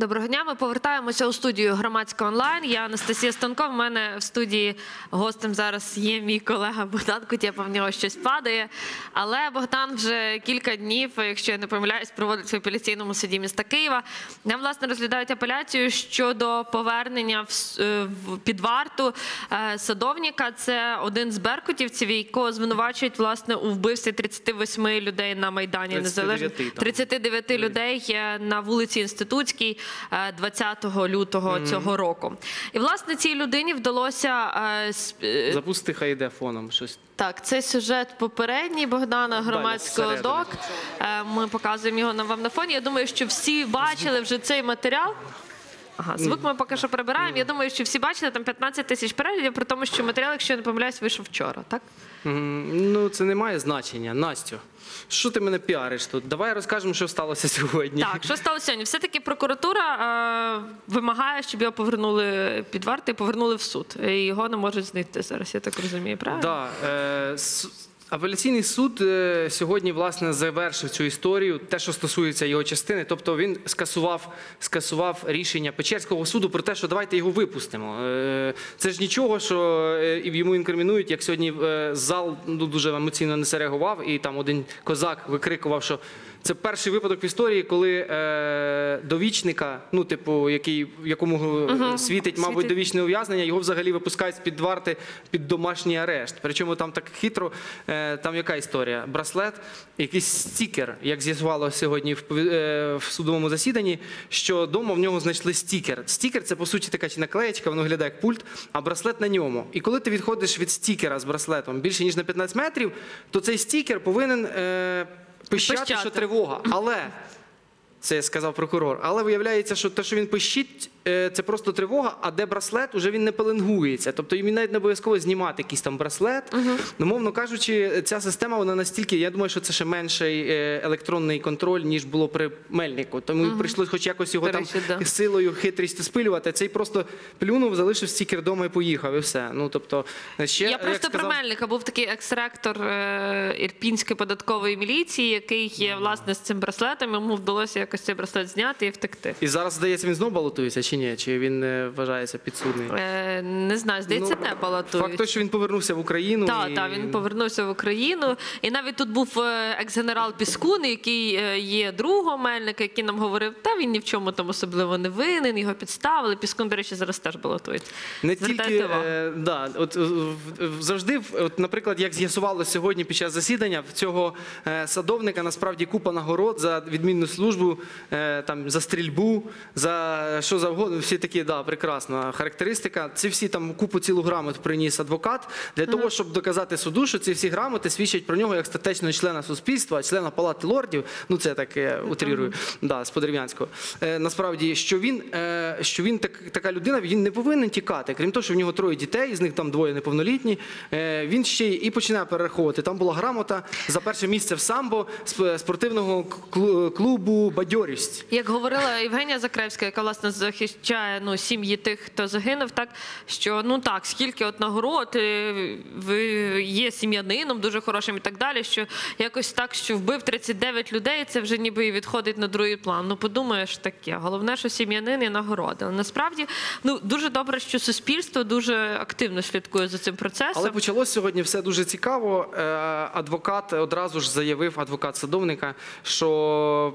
Доброго дня. Ми повертаємося у студію громадського онлайн. Я Анастасія Станко. В мене в студії гостем зараз є мій колега Богдан Кутєпов. В нього щось падає. Але Богдан вже кілька днів, якщо я не помиляюсь, проводить в апеляційному суді міста Києва. Нам власне розглядають апеляцію щодо повернення в, е, під варту е, садовніка. Це один з беркутівців, якого звинувачують власне у вбивстві 38 людей на майдані 39 Незалежно там. 39 людей на вулиці Інститутській 20 лютого цього року. І власне цій людині вдалося е, е, Запусти, хай йде фоном щось. так. Це сюжет попередній Богдана громадського док. Е, Ми показуємо його на вам на фоні. Я думаю, що всі бачили вже цей матеріал. Ага, звук ми поки що прибираємо. Я думаю, що всі бачили там 15 тисяч переглядів, при тому, що матеріал, якщо я не помиляюсь, вийшов вчора. Так Ну, це не має значення. Настю, що ти мене піариш тут? Давай розкажемо, що сталося сьогодні. Так, що сталося сьогодні? Все-таки прокуратура е, вимагає, щоб його повернули під варти і повернули в суд. І його не можуть знайти зараз, я так розумію, правильно? Да, е, апеляційний суд е, сьогодні власне завершив цю історію, те, що стосується його частини. Тобто він скасував, скасував рішення Печерського суду про те, що давайте його випустимо. Е, це ж нічого, що е, йому інкримінують, як сьогодні зал ну, дуже емоційно не реагував, і там один козак викрикував, що. Це перший випадок в історії, коли довічника, ну типу, який якому світить, мабуть, світить. довічне ув'язнення, його взагалі випускають з під варти під домашній арешт. Причому там так хитро, там яка історія? Браслет, якийсь стікер, як з'ясувало сьогодні в, е, в судовому засіданні, що вдома в нього знайшли стікер. Стікер це по суті така чи наклеєчка, воно виглядає як пульт, а браслет на ньому. І коли ти відходиш від стікера з браслетом більше ніж на 15 метрів, то цей стікер повинен. Е, Пищати, Пищати. що тривога, але це сказав прокурор. Але виявляється, що те, що він пищить, е, це просто тривога, а де браслет, уже він не пеленгується. Тобто їм навіть не обов'язково знімати якийсь там браслет. Ну, мовно кажучи, ця система вона настільки, я думаю, що це ще менший е, електронний контроль, ніж було при мельнику. Тому їм прийшлось хоч якось його До там речі, да. силою хитрістю спилювати. Цей просто плюнув, залишив стікер вдома і поїхав, і все. Ну тобто, ще Я як просто сказав- про Мельника був такий екс-ректор е, Ірпінської податкової міліції, який є власне з цим браслетом. Йому вдалося якось цей браслет зняти і втекти. І зараз здається, він знову балотується чи ні? Чи він е, вважається підсудний? Е, не знаю, здається, Ну, не балотують. Факт, той, що він повернувся в Україну. Так, і... так, він повернувся в Україну. І навіть тут був е, екс-генерал Піскун, який е, є другом Мельника, який нам говорив, та він ні в чому там особливо не винен, його підставили. Піскун, до речі, зараз теж балотується. Не Звертайте тільки увагу. е, да, от е, в- в- завжди, в- от, наприклад, як з'ясувалося сьогодні під час засідання, в цього е, садовника насправді купа нагород за відмінну службу, там за стрільбу, за що завгодно. Всі такі, да, прекрасна характеристика. Ці всі там купу цілу грамот приніс адвокат для того, щоб доказати суду, що ці всі грамоти свідчать про нього як статечного члена суспільства, члена палати лордів. Ну це так е, утрірую, да, з Подерев'янського. Е, насправді, що він, е, що він так, така людина, він не повинен тікати. Крім того, що в нього троє дітей, з них там двоє неповнолітні. Е, він ще і починає перераховувати. Там була грамота за перше місце в самбо сп- спортивного клу- клубу Бадьорість. Як говорила Євгенія Закревська, яка власне захищає ну, сім'ї тих, хто загинув, так що ну так, скільки от нагород, е, ви є сім'янином дуже хорошим і так далі. Що якось так, що вбив 39 людей, це вже ніби і відходить на другий план. Ну подумаєш таке. Головне, що сім'янин і нагорода. Але насправді ну дуже добре, що суспільство дуже активно слідкує за цим процесом. Але почалось сьогодні все дуже цікаво. Е, Адвокат одразу ж заявив, адвокат садовника, що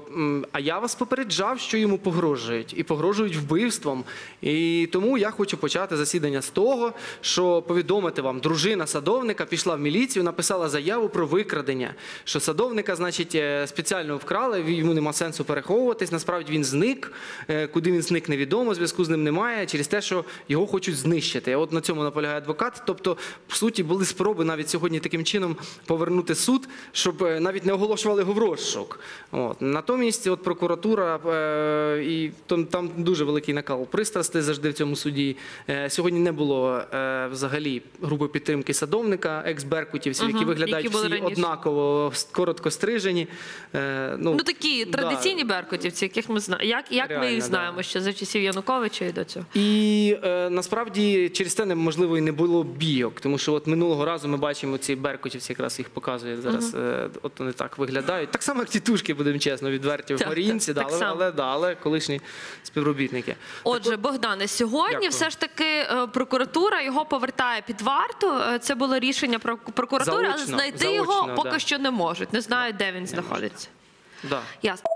а я вас попереджав, що йому погрожують, і погрожують вбивством. І тому я хочу почати засідання з того, що повідомити вам, дружина садовника пішла в міліцію, написала заяву про викрадення. Що садовника, значить, е, спеціально вкрали, йому нема сенсу переховуватись. Насправді він зник. Е, Куди він зник, невідомо, зв'язку з ним немає, через те, що його хочуть знищити. От на цьому наполягає адвокат. Тобто, в суті, були спроби навіть сьогодні таким чином повернути суд, щоб е, навіть не оголошували його в розшук. От. Натомість, от прокуратура е, і там, дуже великий накал пристрастей завжди в цьому суді. Е, сьогодні не було е, взагалі групи підтримки садовника, екс-беркутівців, які виглядають які всі раніше. однаково коротко стрижені. Е, Ну такі да. традиційні беркутівці, яких ми знаємо. Як, як ми їх да. знаємо ще за часів Януковича і до цього? І насправді через те неможливо і не було бійок, тому що от минулого разу ми бачимо ці беркутівці, якраз їх показують зараз. От вони так виглядають. Так само, як тітушки, будемо чесно, відверті в. Українці, да, так але, само. але, да, але колишні співробітники. Отже, Богдане, сьогодні Дякую. все ж таки е, прокуратура його повертає під варту. Е, Це було рішення про прокуратури, але знайти заочно, його да. поки що не можуть. Не знають, де він знаходиться. Да. Ясно.